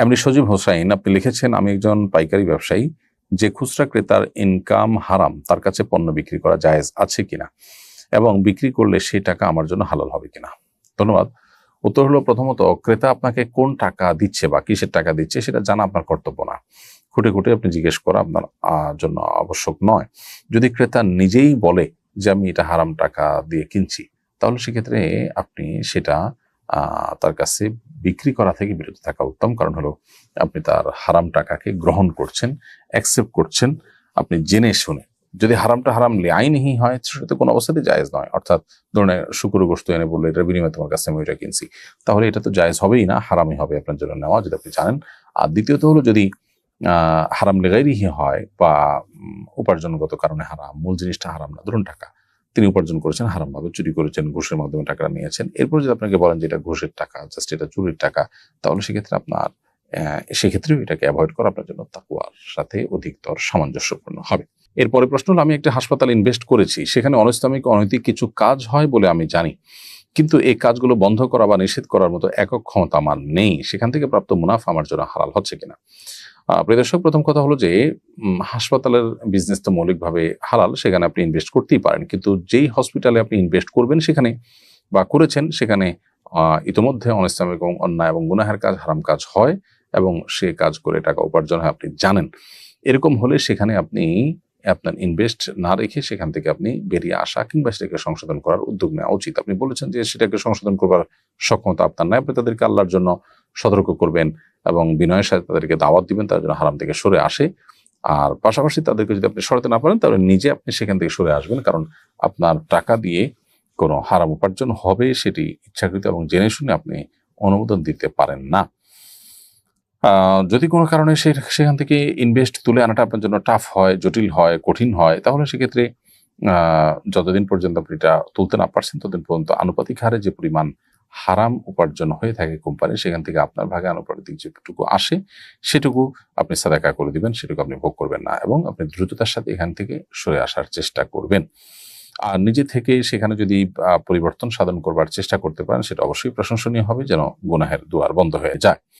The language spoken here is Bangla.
এমনি সজীব হোসাইন, আপনি লিখেছেন, আমি একজন পাইকারি ব্যবসায়ী, যে খুচরা ক্রেতার ইনকাম হারাম, তার কাছে পণ্য বিক্রি করা জায়েজ আছে কিনা এবং বিক্রি করলে সেই টাকা আমার জন্য হালাল হবে কিনা? ধন্যবাদ। উত্তর হলো, প্রথমত, ক্রেতা আপনাকে কোন টাকা দিচ্ছে বা কিসের টাকা দিচ্ছে সেটা জানা আপনার কর্তব্য না। খুঁটে খুঁটে আপনি জিজ্ঞেস করা আপনার জন্য আবশ্যক নয়। যদি ক্রেতা নিজেই বলে যে, আমি এটা হারাম টাকা দিয়ে কিনছি, তাহলে সেক্ষেত্রে আপনি সেটা তার কাছে বিক্রি করা থেকে বিরত থাকা উত্তম। কারণ হলো, আপনি তার হারাম টাকাকে গ্রহণ করছেন অ্যাকসেপ্ট করছেন। আপনি জেনে শুনে, যদি হারামটা হারাম আইনহি হয়, সেটা তো কোনো অবস্থাতেই জায়েজ নয়। অর্থাৎ, ধরুন শুক্র গোস্ত এনে বলল এটার বিনিময়ে তোমার কাছে আমি ওইটা কিনছি। তাহলে এটা তো জায়েজ হবেই না, হারামই হবে আপনার জন্য নেওয়া, যদি আপনি জানেন। আর দ্বিতীয়ত হলো, যদি হারাম লেগাইরিহি হয় বা উপার্জনগত কারণে হারাম, মূল জিনিসটা হারাম না, ধরুন টাকা। তিনি উপার্জন করেছেন, হারামভাবে চুরি করেছেন, ঘুষের মাধ্যমে টাকা নিয়েছেন। এরপর যদি আপনাকে বলেন যে এটা ঘুষের টাকা জাস্ট এটা চুরির টাকা, তাহলে সেক্ষেত্রে আপনার সেক্ষেত্রেও এটাকে অ্যাভয়েড করা আপনার জন্য তাকুয়ার সাথে অধিকতর সামঞ্জস্যপূর্ণ হবে। এরপরে প্রশ্ন হলো, আমি একটা হাসপাতাল ইনভেস্ট করেছি, সেখানে অনৈস্তামিক অনৈতিক কিছু কাজ হয় বলে আমি জানি। কিন্তু এই কাজগুলো বন্ধ করা বা নিষেধ করার মতো একক ক্ষমতা আমার নেই। সেখান থেকে প্রাপ্ত মুনাফা আমার জন্য হালাল হচ্ছে কিনা? আহ, প্রিয় প্রথম কথা হলো যে হাসপাতালের বিজনেস তো মৌলিকভাবে হালাল সেখানে আপনি ইনভেস্ট করতেই পারেন। কিন্তু যেই হসপিটালে আপনি ইনভেস্ট করবেন সেখানে বা করেছেন সেখানে ইতোমধ্যে অনিসলামিক এবং অন্যায় এবং গুনাহের কাজ হারাম কাজ হয় এবং সে কাজ করে টাকা উপার্জন হয় আপনি জানেন। এরকম হলে সেখানে আপনি আপনার ইনভেস্ট না রেখে সেখান থেকে আপনি বেরিয়ে আসা কিংবা সেটাকে সংশোধন করার উদ্যোগ নেওয়া উচিত। আপনি বলেছেন যে সেটাকে সংশোধন করবার সক্ষমতা আপনার নাই। আপনি তাদেরকে আল্লাহর জন্য সতর্ক করবেন এবং বিনয়ের সাথে তাদেরকে দাওয়াত দিবেন, তার জন্য হারাম থেকে সরে আসে। আর পাশাপাশি তাদেরকে যদি আপনি সরাতে না পারেন, তাহলে নিজে আপনি সেখান থেকে সরে আসবেন কারণ আপনার টাকা দিয়ে কোনো হারাম উপার্জন হবে সেটি ইচ্ছাকৃত এবং জেনে শুনে আপনি অনুমোদন দিতে পারেন না। যদি কোনো কারণে সে সেখান থেকে ইনভেস্ট তুলে আনাটা আপনার জন্য টাফ হয়, জটিল হয়, কঠিন হয়, তাহলে সেক্ষেত্রে যতদিন পর্যন্ত আপনি এটা তুলতে না পারছেন, ততদিন পর্যন্ত আনুপাতিক হারে যে পরিমাণ হারাম উপার্জন হয়ে থাকে কোম্পানি সেখান থেকে আপনার ভাগে আনুপাতিক যেটুকু আসে, সেটুকু আপনি সাদাকা করে দিবেন, সেটুকু আপনি ভোগ করবেন না এবং আপনি দ্রুততার সাথে এখান থেকে সরে আসার চেষ্টা করবেন। আর নিজে থেকে সেখানে যদি পরিবর্তন সাধন করবার চেষ্টা করতে পারেন, সেটা অবশ্যই প্রশংসনীয় হবে, যেন গুনাহের দুয়ার বন্ধ হয়ে যায়।